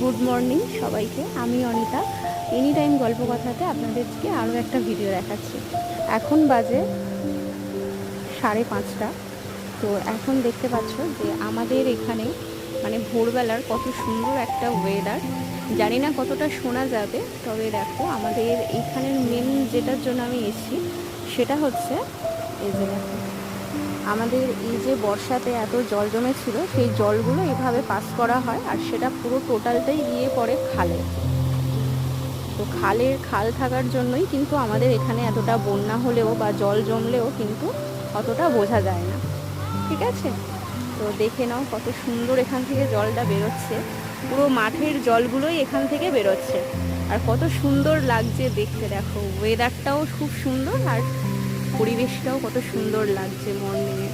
Good morning সবাইকে। আমি Anita. Any time গল্প কথাতে আপনাদেরকে আরও একটা ভিডিও দেখাচ্ছি। এখন বাজে সাড়ে পাঁচটা। তো এখন দেখতে পাচ্ছ যে আমাদের এখানে মানে ভোরবেলার কত সুন্দর একটা ওয়েদার জানি না কতটা শোনা যাবে, তবে দেখো আমাদের এইখানের মেন যেটার জন্য আমি এসেছি, সেটা হচ্ছে এই যে দেখো। আমাদের এই যে বর্ষাতে এত জল জমেছিল, সেই জলগুলো এভাবে পাস করা হয় আর সেটা পুরো টোটালটাই গিয়ে পড়ে খালে। তো খালের খাল থাকার জন্যই কিন্তু আমাদের এখানে এতটা বন্যা হলেও বা জল জমলেও কিন্তু অতটা বোঝা যায় না। ঠিক আছে? তো দেখে নাও কত সুন্দর এখান থেকে জলটা বেরোচ্ছে। পুরো মাঠের জলগুলোই এখান থেকে বেরোচ্ছে। আর কত সুন্দর লাগছে দেখতে, দেখো ওয়েদারটাও খুব সুন্দর আর পরিবেশটাও কত সুন্দর লাগছে মর্নিংয়ে